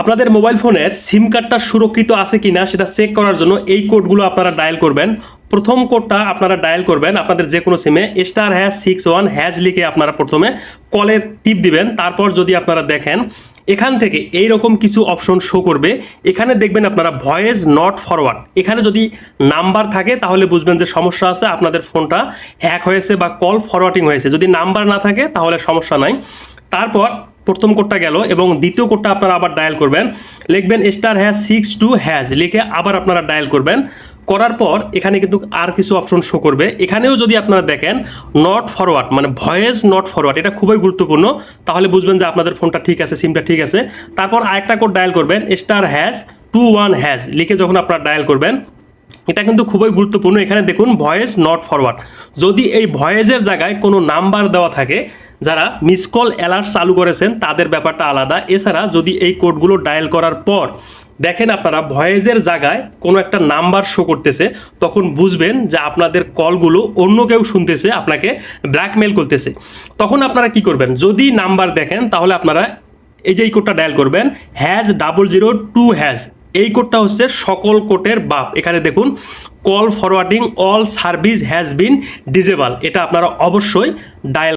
আপনাদের মোবাইল ফোনের সিম কার্ডটা সুরক্ষিত আছে কিনা সেটা চেক করার জন্য এই কোডগুলো আপনারা ডায়াল করবেন। প্রথম কোডটা আপনারা ডায়াল করবেন আপনাদের যে কোনো সিমে star hash six one hash লিখে আপনারা প্রথমে কলের টিপ দিবেন, তারপর যদি আপনারা দেখেন, এখান থেকে এই রকম কিছু অপশন শো করবে। এখানে দেখবেন আপনারা ভয়েস নট ফরওয়ার্ড এখানে যদি নাম্বার থাকে তাহলে বুঝবেন যে সমস্যা আছে, আপনাদের ফোনটা হ্যাক হয়েছে বা কল ফরওয়ার্ডিং হয়েছে। যদি নাম্বার না থাকে তাহলে সমস্যা নাই। তারপর প্রথম কোডটা গেল এবং দ্বিতীয় কোডটা আপনারা আবার ডায়াল করবেন। লিখবেন star hash six two hash লিখে আবার আপনারা ডায়াল করবেন। করার পর এখানে কিন্তু আর কিছু অপশন শো করবে। এখানেও যদি আপনারা দেখেন নট ফরওয়ার্ড মানে ভয়েস নট ফরওয়ার্ড এটা খুবই গুরুত্বপূর্ণ। তাহলে বুঝবেন যে আপনাদের ফোনটা ঠিক আছে, সিমটা ঠিক আছে। তারপর আরেকটা কোড ডায়াল করবেন, star hash two one hash লিখে যখন আপনারা ডায়াল করবেন এটা কিন্তু খুবই গুরুত্বপূর্ণ। এখানে দেখুন ভয়েস নট ফরওয়ার্ড যদি এই ভয়েসের জায়গায় কোনো নাম্বার দেওয়া থাকে, যারা মিস কল অ্যালার্ট চালু করেছেন, তাদের ব্যাপারটা আলাদা। এছাড়া যদি এই কোডগুলো ডায়াল করার পর দেখেন আপনারা ভয়েসের জায়গায় কোনো একটা নাম্বার শো করতেছে, তখন বুঝবেন যে আপনাদের কলগুলো অন্য কেউ শুনতেছে, আপনাকে ব্ল্যাকমেল করতেছে। তখন আপনারা কি করবেন? যদি নাম্বার দেখেন, তাহলে আপনারা এই যে এই কোডটা ডায়াল করবেন hash double zero two hash এই কোডটা হচ্ছে সকল কোটের বাপ। এখানে দেখুন call forwarding all service has been disabled এটা আপনারা অবশ্যই ডায়াল